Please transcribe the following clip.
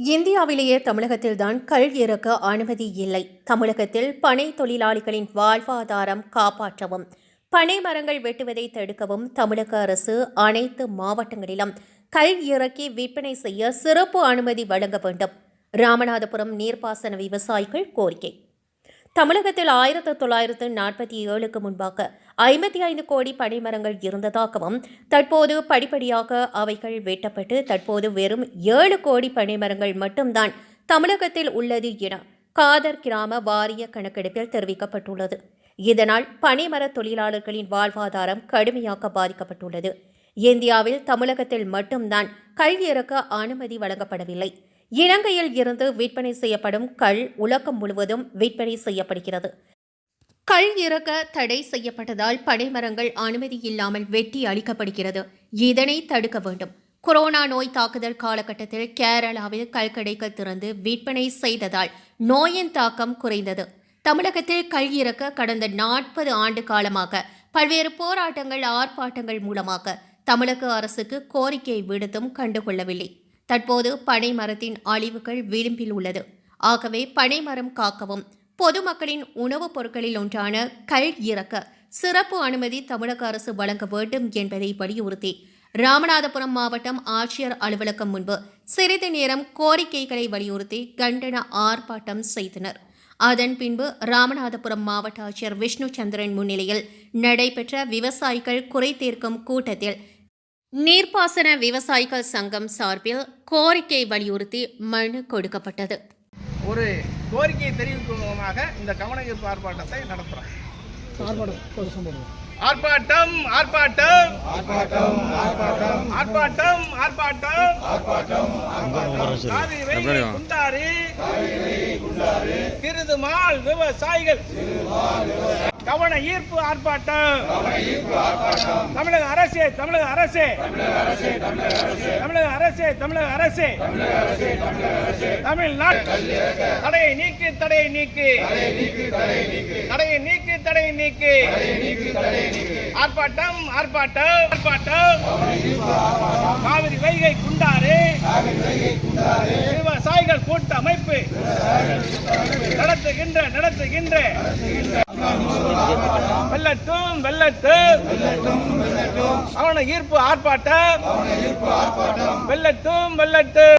இந்தியாவிலேயே தமிழகத்தில்தான் கல் இறக்க அனுமதி இல்லை. தமிழகத்தில் பனை தொழிலாளிகளின் வாழ்வாதாரம் காப்பாற்றவும் பனை மரங்கள் வெட்டுவதை தடுக்கவும் தமிழக அரசு அனைத்து மாவட்டங்களிலும் கல் இறக்கி விற்பனை செய்ய சிறப்பு அனுமதி வழங்க வேண்டும். ராமநாதபுரம் நீர்ப்பாசன விவசாயிகள் கோரிக்கை. தமிழகத்தில் ஆயிரத்து தொள்ளாயிரத்து நாற்பத்தி ஏழுக்கு முன்பாக ஐம்பத்தி ஐந்து கோடி பனைமரங்கள் இருந்ததாகவும் தற்போது படிப்படியாக அவைகள் வெட்டப்பட்டு தற்போது வெறும் ஏழு கோடி பனைமரங்கள் மட்டும்தான் தமிழகத்தில் உள்ளது என காதர் கிராம வாரிய கணக்கெடுப்பில் தெரிவிக்கப்பட்டுள்ளது. இதனால் பனைமர தொழிலாளர்களின் வாழ்வாதாரம் கடுமையாக பாதிக்கப்பட்டுள்ளது. இந்தியாவில் தமிழகத்தில் மட்டும்தான் கல் இறக்க அனுமதி வழங்கப்படவில்லை. இலங்கையில் இருந்து விற்பனை செய்யப்படும் கள் உலகம் முழுவதும் விற்பனை செய்யப்படுகிறது. கள் இறக்க தடை செய்யப்பட்டதால் பனைமரங்கள் அனுமதி இல்லாமல் வெட்டி அளிக்கப்படுகிறது இதனை தடுக்க வேண்டும். கொரோனா நோய் தாக்குதல் காலகட்டத்தில் கேரளாவில் கல்கடைகள் திறந்து விற்பனை செய்ததால் நோயின் தாக்கம் குறைந்தது. தமிழகத்தில் கல் இறக்க கடந்த நாற்பது ஆண்டு காலமாக பல்வேறு போராட்டங்கள் ஆர்ப்பாட்டங்கள் மூலமாக தமிழக அரசுக்கு கோரிக்கை விடுத்தும் கண்டுகொள்ளவில்லை. தற்போது பனை மரத்தின் அழிவுகள் விளிம்பில் உள்ளது. ஆகவே பனை மரம் காக்கவும். பொதுமக்களின் உணவுப் பொருட்களில் ஒன்றான கல் இறக்க சிறப்பு அனுமதி தமிழக அரசு வழங்க வேண்டும் என்பதை வலியுறுத்தி ராமநாதபுரம் மாவட்டம் ஆட்சியர் அலுவலகம் முன்பு சிறிது நேரம் கோரிக்கைகளை வலியுறுத்தி கண்டன ஆர்ப்பாட்டம் செய்தனர். அதன் பின்பு ராமநாதபுரம் மாவட்ட ஆட்சியர் விஷ்ணு சந்திரன் முன்னிலையில் நடைபெற்ற விவசாயிகள் குறை தீர்க்கும் கூட்டத்தில் நீர்ப்பாசன விவசாயிகள் சங்கம் சார்பில் கோரிக்கை வலியுறுத்தி மனு கொடுக்கப்பட்டது. ஒரு கோரிக்கையை தெரிவிக்கும் விதமாக இந்த கவன ஈர்ப்பு ஆர்ப்பாட்டத்தை நடத்துறோம் ஆர்ப்பாட்டம் ஆர்ப்பாட்டம் ஆர்ப்பாட்டம். ஆர்ப்பாட்டம் காவிரி குண்டாரி திருதுமால் விவசாயிகள். கவன ஈர்ப்பு ஆர்ப்பாட்டம். தமிழக அரசே தமிழக அரசே. தமிழக அரசே தமிழக அரசே. தமிழ்நாடு. தடையை நீக்கு தடையை நீக்கு. தடையை நீக்கு தடையை நீக்கு. ஆர்ப்பாட்டம் ஆர்ப்பாட்டம் ஆர்ப்பாட்டம். காவிரி வைகை குண்டாறு. விவசாயிகள் கூட்டமைப்பு. நடத்துகின்ற. நடத்துகின்ற. வெள்ளட்டும் வெள்ளட்டும் அவன ஈர்ப்பு ஆர்ப்பாட்டம். வெள்ளட்டும் வெள்ளட்டும்